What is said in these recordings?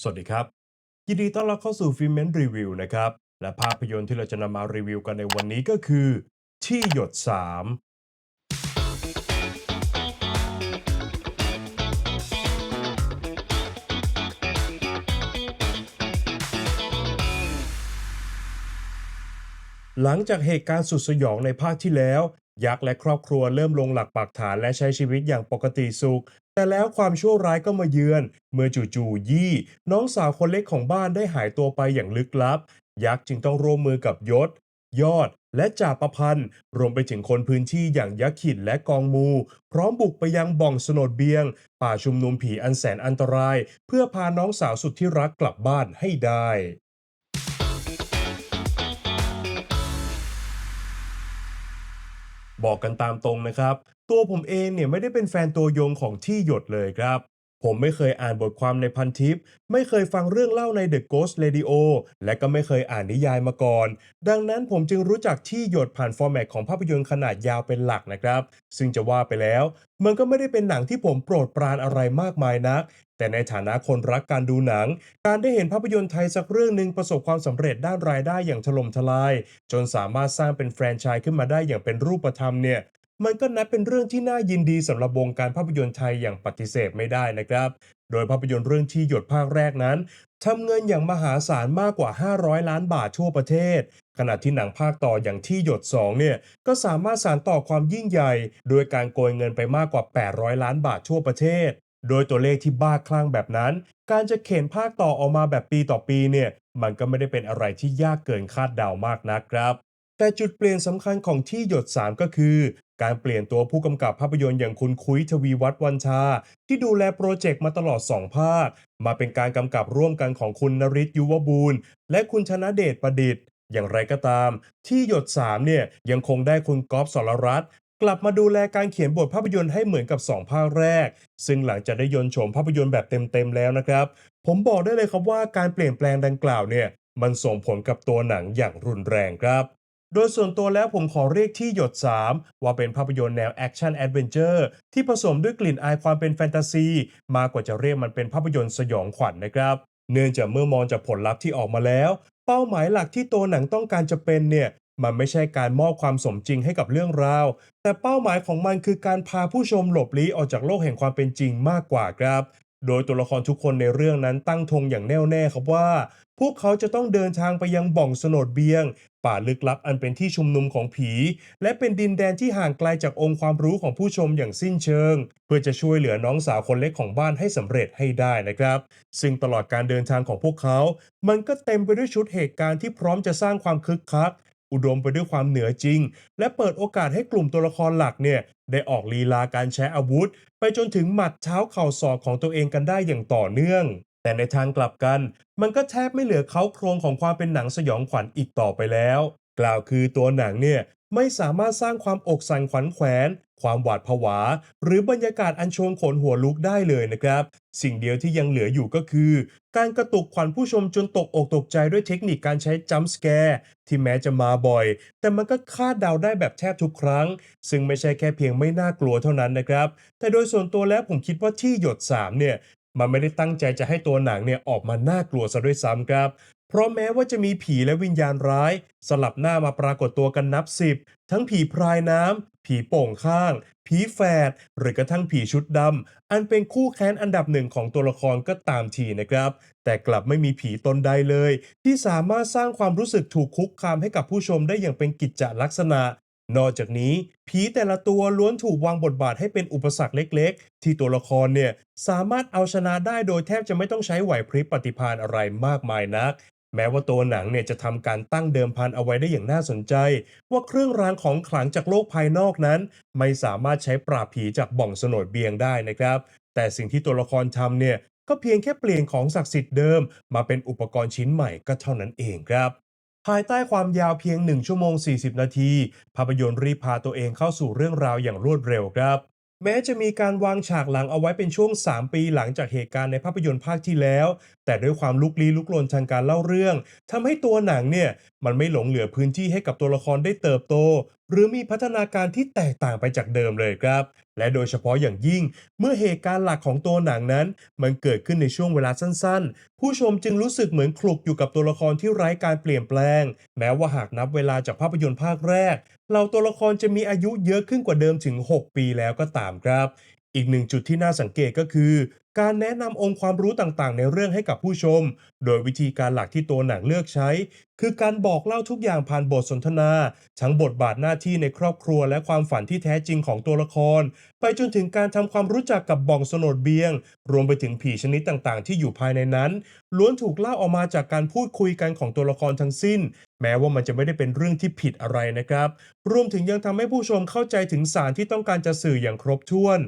สวัสดีครับ ยินดีต้อนรับเข้าสู่ฟิเมนรีวิวนะครับ และภาพยนตร์ที่เราจะนำมารีวิวกันในวันนี้ก็คือ ที่หยด 3หลังจากเหตุการณ์สุดสยองในภาคที่แล้ว ยักษ์และครอบครัวเริ่มลงหลักปักฐานและใช้ชีวิตอย่างปกติสุข แต่แล้วความชั่วร้ายก็มาเยือน เมื่อจู่ๆยี่ น้องสาวคนเล็กของบ้านได้หายตัวไปอย่างลึกลับ ยักษ์จึงต้องร่วมมือกับยศ ยอด และจ่าประพันธ์ รวมไปถึงคนพื้นที่อย่างยักษ์ขิดและกองมู พร้อมบุกไปยังบ่องสนดเบียง ป่าชุมนุมผีอันแสนอันตราย เพื่อพาน้องสาวสุดที่รักกลับบ้านให้ได้บอกกันตามตรงนะครับ ตัวผมเองเนี่ยไม่ได้เป็นแฟนตัวยงของที่หยดเลยครับ ผมไม่เคยอ่านบทความในพันทิป ไม่เคยฟังเรื่องเล่าใน The Ghost Radio และก็ไม่เคยอ่านนิยายมาก่อน ดังนั้นผมจึงรู้จักที่หยดผ่านฟอร์แมตของภาพยนตร์ขนาดยาวเป็นหลักนะครับ ซึ่งจะว่าไปแล้ว มันก็ไม่ได้เป็นหนังที่ผมโปรดปรานอะไรมากมายนัก แต่ในฐานะคนรักการดูหนัง การได้เห็นภาพยนตร์ไทยสักเรื่องหนึ่งประสบความสำเร็จด้านรายได้อย่างถล่มทลาย จนสามารถสร้างเป็นแฟรนไชส์ขึ้นมาได้อย่างเป็นรูปธรรมเนี่ย มันก็นับเป็นเรื่องที่น่ายินดีสำหรับวงการภาพยนตร์ไทยอย่างปฏิเสธไม่ได้นะครับ โดยภาพยนตร์เรื่องที่หยดภาคแรกนั้นทำเงินอย่างมหาศาลมากกว่า 500 ล้านบาททั่วประเทศ ขณะที่หนังภาคต่ออย่างที่หยด 2 เนี่ย ก็สามารถสานต่อความยิ่งใหญ่ โดยการโกยเงินไปมากกว่า 800 ล้านบาททั่วประเทศ โดยตัวเลขที่บ้าคลั่งแบบนั้น การจะเข็นภาคต่อออกมาแบบปีต่อปีเนี่ย มันก็ไม่ได้เป็นอะไรที่ยากเกินคาดเดามากนักครับ แต่จุดเปลี่ยนสำคัญของที่หยด 3 ก็คือ การเปลี่ยนตัวผู้กำกับภาพยนตร์อย่างคุณคุ้ยทวีวัฒน์วันชา ที่ดูแลโปรเจกต์มาตลอด 2 ภาค มาเป็นการกำกับร่วมกันของคุณนริศยุวบูรณ์และคุณชนะเดชประดิษฐ์ อย่างไรก็ตาม ที่หยด 3 เนี่ยยังคงได้คุณก๊อฟสรรัตน์กลับมาดูแลการเขียนบทภาพยนตร์ให้เหมือนกับ 2 ภาคแรก ซึ่งหลังจากได้ยนโฉมภาพยนตร์แบบเต็มๆแล้วนะครับ ผมบอกได้เลยครับว่าการเปลี่ยนแปลงดังกล่าวเนี่ยมันส่งผลกับตัวหนังอย่างรุนแรงครับ โดยส่วนตัวแล้วผมขอเรียกที่หยด 3 ว่าเป็นภาพยนตร์แนวแอคชั่นแอดเวนเจอร์ที่ผสมด้วยกลิ่นอายความเป็นแฟนตาซี มากกว่าจะเรียกมันเป็นภาพยนตร์สยองขวัญนนะครับ เนื่องจากเมื่อมองจากผลลัพธ์ที่ออกมาแล้ว เป้าหมายหลักที่ตัวหนังต้องการจะเป็นเนี่ยมันไม่ใช่การมอบความสมจริงให้กับเรื่องราว แต่เป้าหมายของมันคือการพาผู้ชมหลบลี้ออกจากโลกแห่งความเป็นจริงมากกว่าครับ โดยตัวละครทุกคนในเรื่องนั้นตั้งธงอย่างแน่วแน่ครับว่า พวกเขาจะต้องเดินทางไปยังบ่องสนดเบียง ป่าลึกลับอันเป็นที่ชุมนุมของผี และเป็นดินแดนที่ห่างไกลจากองค์ความรู้ของผู้ชมอย่างสิ้นเชิง เพื่อจะช่วยเหลือน้องสาวคนเล็กของบ้านให้สำเร็จให้ได้นะครับ ซึ่งตลอดการเดินทางของพวกเขา มันก็เต็มไปด้วยชุดเหตุการณ์ที่พร้อมจะสร้างความคึกคักอุดมไปด้วยความเหนือจริง และเปิดโอกาสให้กลุ่มตัวละครหลักเนี่ย ได้ออกลีลาการใช้อาวุธ ไปจนถึงหมัดเท้าเข่าศอกของตัวเองกันได้อย่างต่อเนื่อง แต่ในทางกลับกัน มันก็แทบไม่เหลือเขาโครงของความเป็นหนังสยองขวัญอีกต่อไปแล้ว กล่าวคือตัวหนังเนี่ยไม่สามารถสร้างความอกสั่นขวัญแขวน ความหวาดผวา หรือบรรยากาศอันชวนขนหัวลุกได้เลยนะครับ สิ่งเดียวที่ยังเหลืออยู่ก็คือ การกระตุกขวัญผู้ชมจนตกอกตกใจด้วยเทคนิคการใช้จัมป์สแกร์ที่แม้จะมาบ่อย แต่มันก็คาดเดาได้แบบแทบทุกครั้ง ซึ่งไม่ใช่แค่เพียงไม่น่ากลัวเท่านั้นนะครับ แต่โดยส่วนตัวแล้วผมคิดว่าที่หยด 3 เนี่ย มันไม่ได้ตั้งใจจะให้ตัวหนังเนี่ยออกมาน่ากลัวซะด้วยซ้ำครับ เพราะแม้ว่าจะมีผีและวิญญาณร้าย สลับหน้ามาปรากฏตัวกันนับสิบทั้งผีพรายน้ำ ผีโป่งข้าง ผีแฝด หรือกระทั่งผีชุดดำ อันเป็นคู่แค้นอันดับหนึ่งของตัวละครก็ตามทีนะครับ แต่กลับไม่มีผีตนใดเลย ที่สามารถสร้างความรู้สึกถูกคุกคามให้กับผู้ชมได้อย่างเป็นกิจจลักษณะ นอกจากนี้ผีแต่ละตัวล้วนถูกวางบทบาทให้เป็นอุปสรรคเล็ก ๆ ที่ตัวละครเนี่ยสามารถเอาชนะได้โดยแทบจะไม่ต้องใช้ไหวพริบปฏิภาณอะไรมากมายนัก แม้ว่าตัวหนังเนี่ยจะทำการตั้งเดิมพันเอาไว้ได้อย่างน่าสนใจ ว่าเครื่องรางของขลังจากโลกภายนอกนั้น ไม่สามารถใช้ปราบผีจากบ่องสนดเบียงได้นะครับ แต่สิ่งที่ตัวละครทำเนี่ยก็เพียงแค่เปลี่ยนของศักดิ์สิทธิ์เดิม มาเป็นอุปกรณ์ชิ้นใหม่ก็เท่านั้นเองครับ ภายใต้ความยาวเพียง 1 ชั่วโมง 40 นาที ภาพยนตร์รีบพาตัวเองเข้าสู่เรื่องราวอย่างรวดเร็วครับ แม้จะมีการวางฉากหลังเอาไว้เป็นช่วง 3 ปีหลังจากเหตุการณ์ในภาพยนตร์ภาคที่แล้ว แต่ด้วยความลุกลี้ลุกลนทางการเล่าเรื่องทำให้ตัวหนังเนี่ย มันไม่หลงเหลือพื้นที่ให้กับตัวละครได้เติบโต หรือมีพัฒนาการที่แตกต่างไปจากเดิมเลยครับ และโดยเฉพาะอย่างยิ่ง เมื่อเหตุการณ์หลักของตัวหนังนั้น มันเกิดขึ้นในช่วงเวลาสั้นๆ ผู้ชมจึงรู้สึกเหมือนคลุกอยู่กับตัวละครที่ไร้การเปลี่ยนแปลง แม้ว่าหากนับเวลาจากภาพยนตร์ภาคแรกเราตัวละครจะมีอายุเยอะขึ้นกว่าเดิมถึง 6 ปีแล้วก็ตามครับ อีกหนึ่งจุดที่น่าสังเกตก็คือ การแนะนำองค์ความรู้ต่างๆ ในเรื่องให้กับผู้ชม โดยวิธีการหลักที่ตัวหนังเลือกใช้ คือการบอกเล่าทุกอย่างผ่านบทสนทนา ทั้งบทบาทหน้าที่ในครอบครัวและความฝันที่แท้จริงของตัวละคร ไปจนถึงการทำความรู้จักกับบ่องสนดเบียง รวมไปถึงผีชนิดต่างๆ ที่อยู่ภายในนั้น ล้วนถูกเล่าออกมาจากการพูดคุยกันของตัวละครทั้งสิ้น แม้ว่ามันจะไม่ได้เป็นเรื่องที่ผิดอะไรนะครับ รวมถึงยังทำให้ผู้ชมเข้าใจถึงสารที่ต้องการจะสื่ออย่างครบถ้วน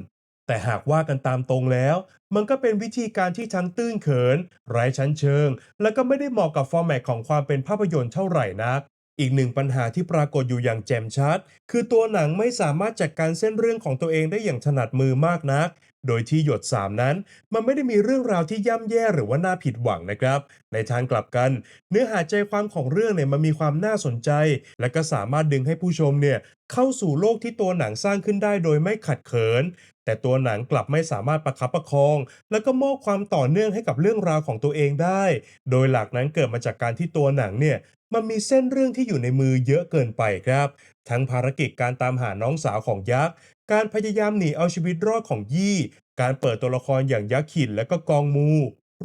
แต่หากว่ากันตามตรงแล้ว มันก็เป็นวิธีการที่ทั้งตื้นเขิน ไร้ชั้นเชิง และก็ไม่ได้เหมาะกับฟอร์แมตของความเป็นภาพยนตร์เท่าไหร่นัก อีกหนึ่งปัญหาที่ปรากฏอยู่อย่างแจ่มชัด คือตัวหนังไม่สามารถจัดการเส้นเรื่องของตัวเองได้อย่างถนัดมือมากนัก โดยที่หยด 3 นั้น มันไม่ได้มีเรื่องราวที่ย่ำแย่หรือว่าน่าผิดหวังนะครับ ในทางกลับกัน เนื้อหาใจความของเรื่องเนี่ยมันมีความน่าสนใจ และก็สามารถดึงให้ผู้ชมเนี่ยเข้าสู่โลกที่ตัวหนังสร้างขึ้นได้โดยไม่ขัดเขิน แต่ตัวหนังกลับไม่สามารถประคับประคอง แล้วก็มอบความต่อเนื่องให้กับเรื่องราวของตัวเองได้ โดยหลักนั้นเกิดมาจากการที่ตัวหนังเนี่ยมันมีเส้นเรื่องที่อยู่ในมือเยอะเกินไปครับ ทั้งภารกิจการตามหาน้องสาวของยักษ์ การพยายามหนีเอาชีวิตรอดของยี่ การเปิดตัวละครอย่างยักษ์ขินและก็กองมู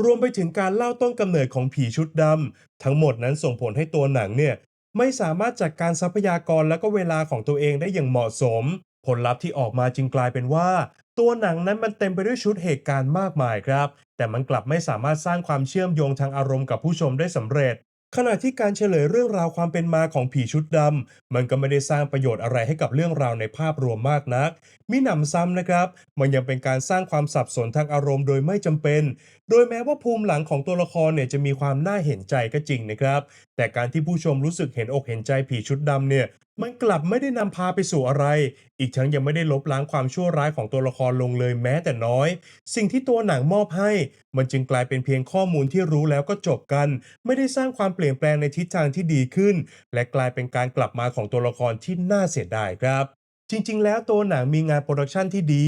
รวมไปถึงการเล่าต้นกำเนิดของผีชุดดำ ทั้งหมดนั้นส่งผลให้ตัวหนังเนี่ย ไม่สามารถจัดการทรัพยากรและก็เวลาของตัวเองได้อย่างเหมาะสม ผลลัพธ์ที่ออกมาจึงกลายเป็นว่า ตัวหนังนั้นมันเต็มไปด้วยชุดเหตุการณ์มากมายครับ แต่มันกลับไม่สามารถสร้างความเชื่อมโยงทางอารมณ์กับผู้ชมได้สำเร็จ ขณะที่การเฉลยเรื่องราวความเป็นมาของผีชุดดำมันก็ไม่ได้สร้างประโยชน์อะไรให้กับเรื่องราวในภาพรวมมากนัก มิหนำซ้ำนะครับ มันยังเป็นการสร้างความสับสนทางอารมณ์โดยไม่จำเป็น โดยแม้ว่าภูมิหลังของตัวละครเนี่ยจะมีความน่าเห็นใจก็จริงนะครับ แต่การที่ผู้ชมรู้สึกเห็นอกเห็นใจผีชุดดำเนี่ย มันกลับไม่ได้นำพาไปสู่อะไร อีกทั้งยังไม่ได้ลบล้างความชั่วร้ายของตัวละครลงเลยแม้แต่น้อย สิ่งที่ตัวหนังมอบให้ มันจึงกลายเป็นเพียงข้อมูลที่รู้แล้วก็จบกัน ไม่ได้สร้างความเปลี่ยนแปลงในทิศทางที่ดีขึ้น และกลายเป็นการกลับมาของตัวละครที่น่าเสียดายครับ จริง ๆ แล้วตัวหนังมีงานโปรดักชันที่ดี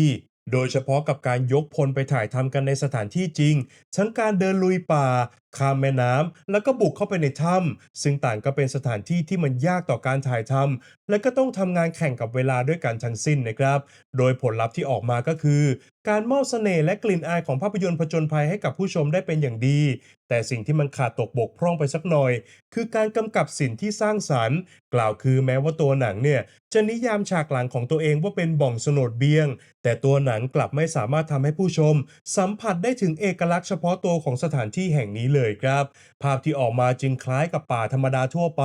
โดยเฉพาะกับการยกพลไปถ่ายทำกันในสถานที่จริง ทั้งการเดินลุยป่า ข้ามแม่น้ำแล้วก็บุกเข้าไปในถ้ำซึ่งต่างก็เป็นสถานที่ที่มันยากต่อการถ่ายทำและก็ต้องทำงานแข่งกับเวลาด้วยกันทั้งสิ้นนะครับ โดยผลลัพธ์ที่ออกมาก็คือ การมอบเสน่ห์และกลิ่นอายของภาพยนตร์ผจญภัยให้กับผู้ชมได้เป็นอย่างดี แต่สิ่งที่มันขาดตกบกพร่องไปสักหน่อย คือการกำกับสินที่สร้างสรรค์ กล่าวคือแม้ว่าตัวหนังเนี่ยจะนิยามฉากหลังของตัวเองว่าเป็นบ่องสนดเบียง แต่ตัวหนังกลับไม่สามารถทำให้ผู้ชม สัมผัสได้ถึงเอกลักษณ์เฉพาะตัวของสถานที่แห่งนี้เลยครับ ภาพที่ออกมาจึงคล้ายกับป่าธรรมดาทั่วไป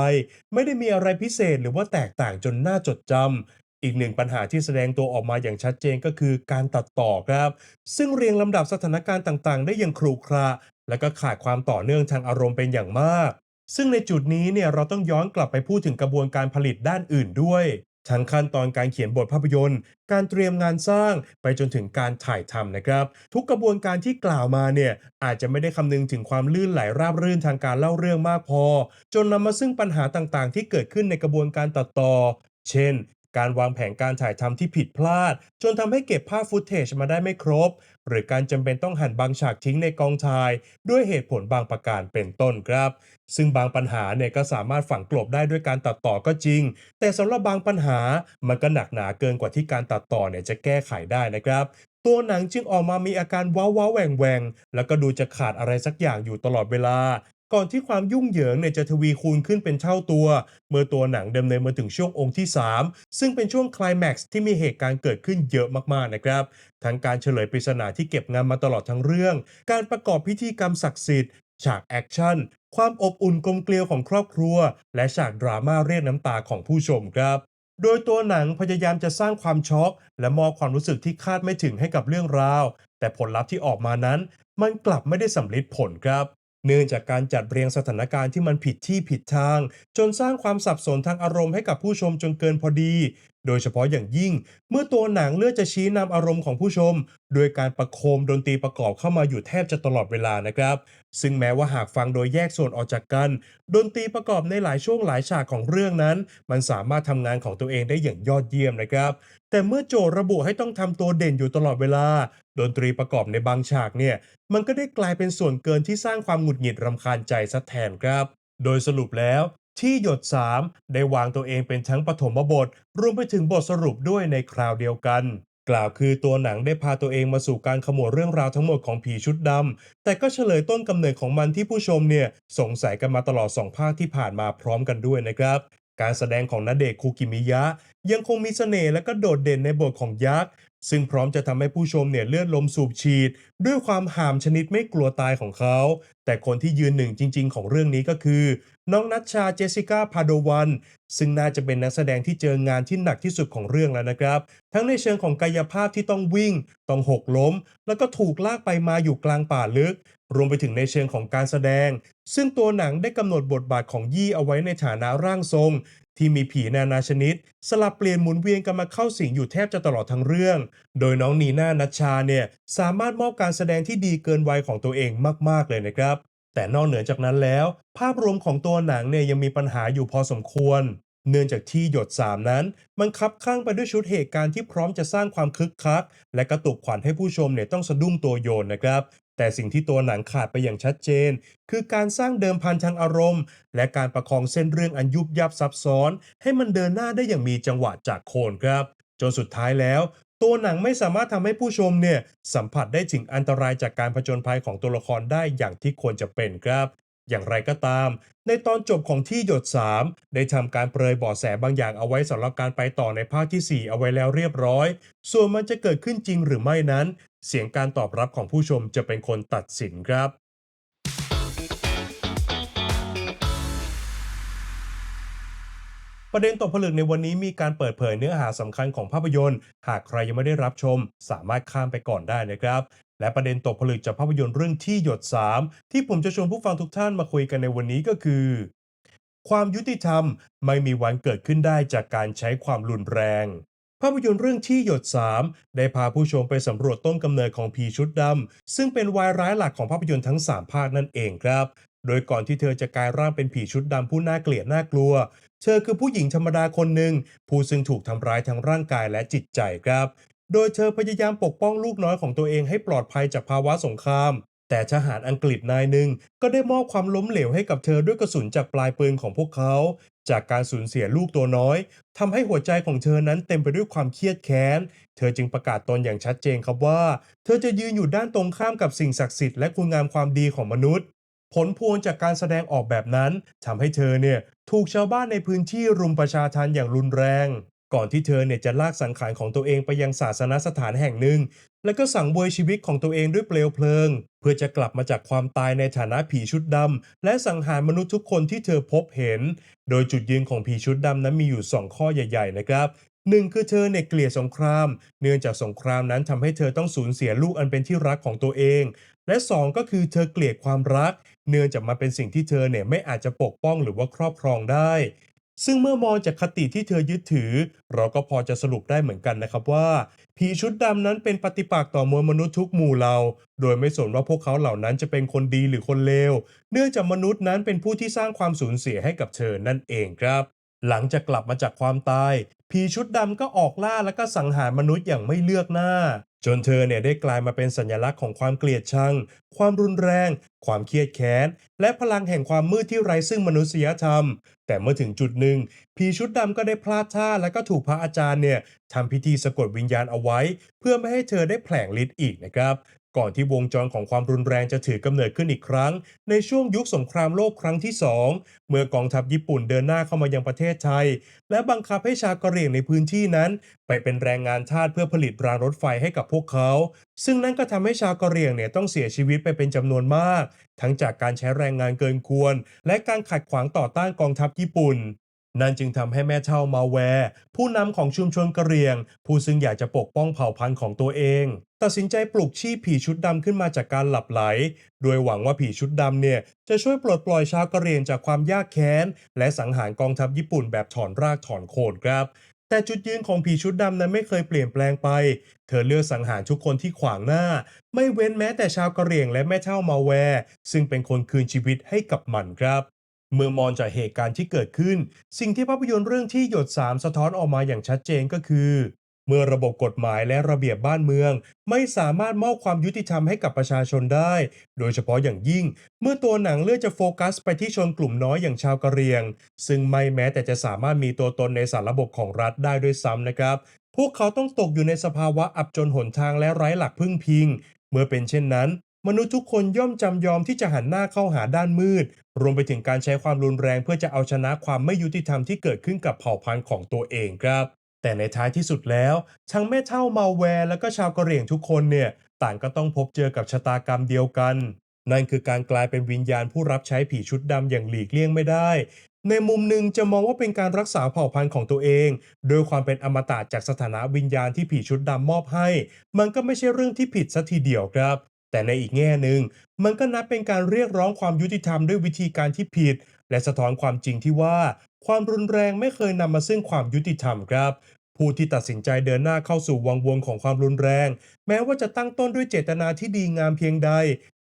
ไม่ได้มีอะไรพิเศษหรือว่าแตกต่างจนน่าจดจำอีกหนึ่งปัญหาที่แสดงตัวออกมาอย่างชัดเจนก็คือการตัดต่อครับ ซึ่งเรียงลำดับสถานการณ์ต่างๆ ได้อย่างครุขระและก็ขาดความต่อเนื่องทางอารมณ์เป็นอย่างมาก ซึ่งในจุดนี้เนี่ยเราต้องย้อนกลับไปพูดถึงกระบวนการผลิตด้านอื่นด้วย ทั้งขั้นตอนการเขียนบทภาพยนตร์ การเตรียมงานสร้างไปจนถึงการถ่ายทำนะครับ ทุกกระบวนการที่กล่าวมาเนี่ยอาจจะไม่ได้คำนึงถึงความลื่นไหลราบรื่นทางการเล่าเรื่องมากพอ จนนำมาซึ่งปัญหาต่างๆ ที่เกิดขึ้นในกระบวนการตัดต่อ เช่นการวางแผนการถ่ายทำที่ผิดพลาด จนทำให้เก็บภาพฟุตเทจมาได้ไม่ครบ หรือการจำเป็นต้องหั่นบางฉากทิ้งในกองชาย ด้วยเหตุผลบางประการเป็นต้นครับ ซึ่งบางปัญหาเนี่ยก็สามารถฝังกลบได้ด้วยการตัดต่อก็จริง แต่สำหรับบางปัญหามันก็หนักหนาเกินกว่าที่การตัดต่อเนี่ยจะแก้ไขได้นะครับตัวหนังจึงออกมามีอาการว้าวว้าแหว่งแหวงแล้วก็ดูจะขาดอะไรสักอย่างอยู่ตลอดเวลา ก่อนที่ความยุ่งเหยิงเนี่ยจะทวีคูณขึ้นเป็นเท่าตัว เมื่อตัวหนังดำเนินมาถึงช่วงองค์ที่ 3 ซึ่งเป็นช่วงคลแม็กซ์ที่มีเหตุการณ์เกิดขึ้นเยอะมากๆนะครับ ทั้งการเฉลยปริศนาที่เก็บงานมาตลอดทั้งเรื่อง การประกอบพิธีกรรมศักดิ์สิทธิ์ฉากแอคชั่นความอบอุ่นกลมเกลียวของครอบครัว และฉากดราม่าเรียกน้ำตาของผู้ชมครับโดยตัวหนังพยายามจะสร้างความช็อก และมอบความรู้สึกที่คาดไม่ถึงให้กับเรื่องราว แต่ผลลัพธ์ที่ออกมานั้น มันกลับไม่ได้สำลิดผลครับ เนื่องจากการจัดเรียงสถานการณ์ที่มันผิดที่ผิดทาง จนสร้างความสับสนทางอารมณ์ให้กับผู้ชมจนเกินพอดี โดยเฉพาะอย่างยิ่ง เมื่อตัวหนังเลือกจะชี้นำอารมณ์ของผู้ชม โดยการประโคมดนตรีประกอบเข้ามาอยู่แทบจะตลอดเวลานะครับ ซึ่งแม้ว่าหากฟังโดยแยกส่วนออกจากกัน ดนตรีประกอบในหลายช่วงหลายฉากของเรื่องนั้น มันสามารถทำงานของตัวเองได้อย่างยอดเยี่ยมนะครับ แต่เมื่อโจทย์ระบุให้ต้องทำตัวเด่นอยู่ตลอดเวลา ดนตรีประกอบในบางฉากเนี่ย มันก็ได้กลายเป็นส่วนเกินที่สร้างความหงุดหงิดรำคาญใจซะแทนครับ โดยสรุปแล้ว ที่หยด 3 ได้วางตัวเองเป็นทั้งปฐมบท รวมไปถึงบทสรุปด้วยในคราวเดียวกัน กล่าวคือตัวหนังได้พาตัวเองมาสู่การขมวดเรื่องราวทั้งหมดของผีชุดดำ แต่ก็เฉลยต้นกำเนิดของมันที่ผู้ชมเนี่ยสงสัยกันมาตลอด 2 ภาคที่ผ่านมาพร้อมกันด้วยนะครับการแสดงของณเดชคูกิมิยะ ยังคงมีเสน่ห์และก็โดดเด่นในบทของยักษ์ ซึ่งพร้อมจะทำให้ผู้ชมเนี่ยเลือดลมสูบฉีด ด้วยความห่ามชนิดไม่กลัวตายของเขา แต่คนที่ยืนหนึ่งจริง ๆ ของเรื่องนี้ก็คือ น้องนัชชาเจสสิก้าพาโดวัน ซึ่งน่าจะเป็นนักแสดงที่เจองานที่หนักที่สุดของเรื่องแล้วนะครับ ทั้งในเชิงของกายภาพที่ต้องวิ่ง ต้องหกล้ม แล้วก็ถูกลากไปมาอยู่กลางป่าลึก รวมไปถึงในเชิงของการแสดง ซึ่งตัวหนังได้กำหนดบทบาทของยี่เอาไว้ในฐานะร่างทรง ที่มีผีนานาชนิด สลับเปลี่ยนหมุนเวียนกันมาเข้าสิงอยู่แทบจะตลอดทั้งเรื่อง โดยน้องนีน่านัชชาเนี่ยสามารถมอบการแสดงที่ดีเกินวัยของตัวเองมาก ๆ เลยนะครับ แต่นอกเหนือจากนั้นแล้ว ภาพรวมของตัวหนังเนี่ยยังมีปัญหาอยู่พอสมควร เนื่องจากที่หยด3นั้น มันคับข้างไปด้วยชุดเหตุการณ์ที่พร้อมจะสร้างความคึกคัก และกระตุกขวัญให้ผู้ชมเนี่ยต้องสะดุ้งตัวโยนนะครับ แต่สิ่งที่ตัวหนังขาดไปอย่างชัดเจน คือการสร้างเดิมพันทางอารมณ์ และการประคองเส้นเรื่องอันยุบยับซับซ้อน ให้มันเดินหน้าได้อย่างมีจังหวะจากโคนครับ จนสุดท้ายแล้ว ตัวหนังไม่สามารถทำให้ผู้ชมเนี่ยสัมผัสได้ถึงอันตรายจากการผจญภัยของตัวละครได้อย่างที่ควรจะเป็นครับ อย่างไรก็ตาม ในตอนจบของที่หยด 3 ได้ทำการเปรยบาะแสบางอย่างเอาไว้สำหรับการไปต่อในภาคที่ 4 เอาไว้แล้วเรียบร้อย ส่วนมันจะเกิดขึ้นจริงหรือไม่นั้น เสียงการตอบรับของผู้ชมจะเป็นคนตัดสินครับประเด็นตกผลึกในวันนี้มีการเปิดเผยเนื้อหาสำคัญของภาพยนตร์ หากใครยังไม่ได้รับชม สามารถข้ามไปก่อนได้นะครับ และประเด็นตกผลึกจากภาพยนตร์เรื่องที่หยด 3 ที่ผมจะชวนผู้ฟังทุกท่านมาคุยกันในวันนี้ก็คือ ความยุติธรรมไม่มีวันเกิดขึ้นได้จากการใช้ความรุนแรง ภาพยนตร์เรื่องที่หยด 3 ได้พาผู้ชมไปสำรวจต้นกำเนิดของผีชุดดำซึ่งเป็นวายร้ายหลักของภาพยนตร์ทั้ง 3 ภาคนั่นเองครับ โดยก่อนที่เธอจะกลายร่างเป็นผีชุดดำผู้น่าเกลียดน่ากลัว เธอคือผู้หญิงธรรมดาคนหนึ่งผู้ซึ่งถูกทำร้ายทั้งร่างกายและจิตใจครับ โดยเธอพยายามปกป้องลูกน้อยของตัวเองให้ปลอดภัยจากภาวะสงคราม แต่ทหารอังกฤษนายหนึ่งก็ได้มอบความล้มเหลวให้กับเธอด้วยกระสุนจากปลายปืนของพวกเขา จากการสูญเสียลูกตัวน้อยทำให้หัวใจของเธอนั้นเต็มไปด้วยความเครียดแค้น เธอจึงประกาศตนอย่างชัดเจนครับว่า เธอจะยืนอยู่ด้านตรงข้ามกับสิ่งศักดิ์สิทธิ์และคุณงามความดีของมนุษย์ ผลพวงจากการแสดงออกแบบนั้นทำให้เธอเนี่ยถูกชาวบ้านในพื้นที่รุมประชาทันอย่างรุนแรง ก่อนที่เธอเนี่ยจะลากสังขารของตัวเองไปยังศาสนสถานแห่งหนึ่ง แล้วก็สั่งบวยชีวิตของตัวเองด้วยเปลวเพลิง เพื่อจะกลับมาจากความตายในฐานะผีชุดดำและสังหารมนุษย์ทุกคนที่เธอพบเห็น โดยจุดยืนของผีชุดดำนั้นมีอยู่ 2 ข้อใหญ่ ๆ นะครับหนึ่งคือเธอเนี่ยเกลียดสงคราม เนื่องจากสงครามนั้นทำให้เธอต้องสูญเสียลูกอันเป็นที่รักของตัวเอง และ 2 ก็คือเธอเกลียดความรัก เนื่องจากมันเป็นสิ่งที่เธอเนี่ยไม่อาจจะปกป้องหรือว่าครอบครองได้ ซึ่งเมื่อมองจากคติที่เธอยึดถือ เราก็พอจะสรุปได้เหมือนกันนะครับว่า ผีชุดดำนั้นเป็นปฏิปักษ์ต่อมวลมนุษย์ทุกหมู่เหล่าโดยไม่สนว่าพวกเขาเหล่านั้นจะเป็นคนดีหรือคนเลว เนื่องจากมนุษย์นั้นเป็นผู้ที่สร้างความสูญเสียให้กับเธอนั่นเองครับ หลังจากกลับมาจากความตาย ผีชุดดำก็ออกล่าและก็สังหารมนุษย์อย่างไม่เลือกหน้า จนเธอเนี่ยได้กลายมาเป็นสัญลักษณ์ของความเกลียดชัง ความรุนแรง ความเครียดแค้น และพลังแห่งความมืดที่ไร้ซึ่งมนุษยธรรม แต่เมื่อถึงจุดหนึ่ง ผีชุดดำก็ได้พลาดท่าและก็ถูกพระอาจารย์เนี่ยทำพิธีสะกดวิญญาณเอาไว้ เพื่อไม่ให้เธอได้แผลงฤทธิ์อีกนะครับ ก่อนที่วงจรของความรุนแรงจะถือกำเนิดขึ้นอีกครั้ง ในช่วงยุคสงครามโลกครั้งที่ 2 เมื่อกองทัพญี่ปุ่นเดินหน้าเข้ามายังประเทศไทย และบังคับให้ชาวกะเหรี่ยงในพื้นที่นั้น ไปเป็นแรงงานทาสเพื่อผลิตรางรถไฟให้กับพวกเขา ซึ่งนั่นก็ทำให้ชาวกะเหรี่ยงเนี่ยต้องเสียชีวิตไปเป็นจำนวนมาก ทั้งจากการใช้แรงงานเกินควร และการขัดขวางต่อต้านกองทัพญี่ปุ่น นั่นจึงทำให้แม่เท่ามาแวร์ ผู้นำของชุมชนกะเหรี่ยง ผู้ซึ่งอยากจะปกป้องเผ่าพันธุ์ของตัวเอง ตัดสินใจปลุกชีพผีชุดดำขึ้นมาจากการหลับไหล โดยหวังว่าผีชุดดำเนี่ย จะช่วยปลดปล่อยชาวกะเหรี่ยงจากความยากแค้น และสังหารกองทัพญี่ปุ่นแบบถอนรากถอนโคนครับ แต่จุดยืนของผีชุดดำนั้นไม่เคยเปลี่ยนแปลงไป เธอเลือกสังหารทุกคนที่ขวางหน้า ไม่เว้นแม้แต่ชาวกะเหรี่ยงและแม่เท่ามาแวร์ซึ่งเป็นคนคืนชีวิตให้กับมันครับ เมื่อมองจากเหตุการณ์ที่เกิดขึ้น สิ่งที่ภาพยนตร์เรื่องที่หยด3สะท้อนออกมาอย่างชัดเจนก็คือ เมื่อระบบกฎหมายและระเบียบบ้านเมือง ไม่สามารถมอบความยุติธรรมให้กับประชาชนได้ โดยเฉพาะอย่างยิ่ง เมื่อตัวหนังเลือกจะโฟกัสไปที่ชนกลุ่มน้อยอย่างชาวกะเหรี่ยง ซึ่งไม่แม้แต่จะสามารถมีตัวตนในสารระบบของรัฐได้ด้วยซ้ำนะครับ พวกเขาต้องตกอยู่ในสภาวะอับจนหนทางและไร้หลักพึ่งพิง เมื่อเป็นเช่นนั้น มนุษย์ทุกคนย่อมจำยอมที่จะหันหน้าเข้าหาด้านมืด รวมไปถึงการใช้ความรุนแรงเพื่อจะเอาชนะความไม่ยุติธรรมที่เกิดขึ้นกับเผ่าพันธุ์ของตัวเองครับ แต่ในท้ายที่สุดแล้วทั้งแม่เท่ามาแวร์และก็ชาวกะเหรี่ยงทุกคนเนี่ยต่างก็ต้องพบเจอกับชะตากรรมเดียวกัน นั่นคือการกลายเป็นวิญญาณผู้รับใช้ผีชุดดำอย่างหลีกเลี่ยงไม่ได้ ในมุมหนึ่งจะมองว่าเป็นการรักษาเผ่าพันธุ์ของตัวเอง โดยความเป็นอมตะจากสถานะวิญญาณที่ผีชุดดำมอบให้ มันก็ไม่ใช่เรื่องที่ผิดซะทีเดียวครับ แต่ในอีกแง่หนึ่งมันก็นับเป็นการเรียกร้องความยุติธรรมด้วยวิธีการที่ผิด และสะท้อนความจริงที่ว่า ความรุนแรงไม่เคยนำมาซึ่งความยุติธรรมครับ ผู้ที่ตัดสินใจเดินหน้าเข้าสู่วังวนของความรุนแรง แม้ว่าจะตั้งต้นด้วยเจตนาที่ดีงามเพียงใด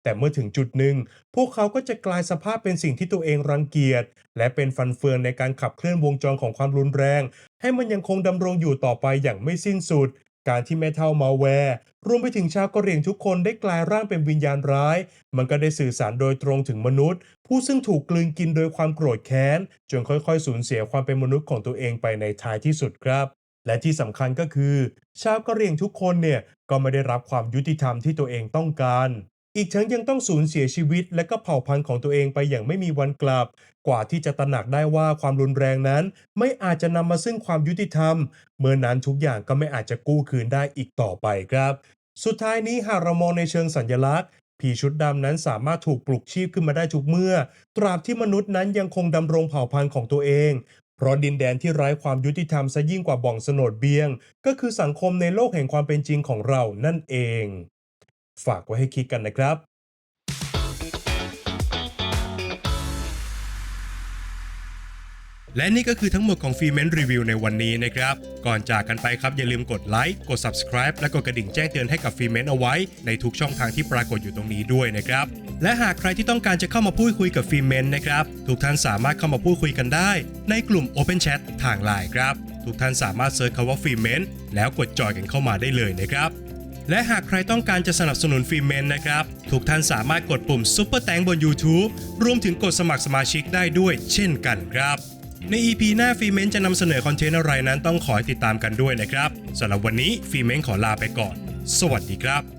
แต่เมื่อถึงจุดหนึ่ง พวกเขาก็จะกลายสภาพเป็นสิ่งที่ตัวเองรังเกียจและเป็นฟันเฟืองในการขับเคลื่อนวงจรของความรุนแรง ให้มันยังคงดำรงอยู่ต่อไปอย่างไม่สิ้นสุด การที่แม่เท่ามาแวร์รวมไปถึงชาวกะเหรี่ยงทุกคนได้กลายร่างเป็นวิญญาณร้าย มันก็ได้สื่อสารโดยตรงถึงมนุษย์ ผู้ซึ่งถูกกลืนกินโดยความโกรธแค้น จนค่อยๆ สูญเสียความเป็นมนุษย์ของตัวเองไปในท้ายที่สุดครับ และที่สำคัญก็คือ ชาวกะเหรี่ยงทุกคนเนี่ยก็ไม่ได้รับความยุติธรรมที่ตัวเองต้องการ อีกทั้งยังต้องสูญเสียชีวิต และก็เผ่าพันธุ์ของตัวเองไปอย่างไม่มีวันกลับ กว่าที่จะตระหนักได้ว่าความรุนแรงนั้น ไม่อาจจะนำมาซึ่งความยุติธรรม เมื่อนั้นทุกอย่างก็ไม่อาจจะกู้คืนได้อีกต่อไปครับ สุดท้ายนี้หากเรามองในเชิงสัญลักษณ์ผีชุดดำนั้นสามารถถูกปลุกชีพขึ้นมาได้ทุกเมื่อ ตราบที่มนุษย์นั้นยังคงดำรงเผ่าพันธุ์ของตัวเอง เพราะดินแดนที่ไร้ความยุติธรรมซะยิ่งกว่าบ่องสนดเบียง ก็คือสังคมในโลกแห่งความเป็นจริงของเรานั่นเอง ฝากไว้ให้คิดกันนะครับและนี่ก็คือทั้งหมดของฟีเมนรีวิวในวันนี้นะครับ ก่อนจากกันไปครับ อย่าลืมกดไลค์กด subscribe และกดกระดิ่งแจ้งเตือนให้กับฟีเมนเอาไว้ ในทุกช่องทางที่ปรากฏอยู่ตรงนี้ด้วยนะครับ และหากใครที่ต้องการจะเข้ามาพูดคุยกับฟีเมนนะครับ ทุกท่านสามารถเข้ามาพูดคุยกันได้ ในกลุ่ม Open Chat ทางไลน์ครับ ทุกท่านสามารถเซิร์ชคำว่าฟีเมนแล้วกดจอยกันเข้ามาได้เลยนะครับ และหากใครต้องการจะสนับสนุนฟีเมนนะครับ ทุกท่านสามารถกดปุ่มซุปเปอร์แตงบน YouTube รวมถึงกดสมัครสมาชิกได้ด้วยเช่นกันครับใน EP หน้าฟีเมนจะนำเสนอคอนเทนต์อะไรนั้นต้องขอติดตามกันด้วยนะครับสำหรับวันนี้ฟีเมนขอลาไปก่อน สวัสดีครับ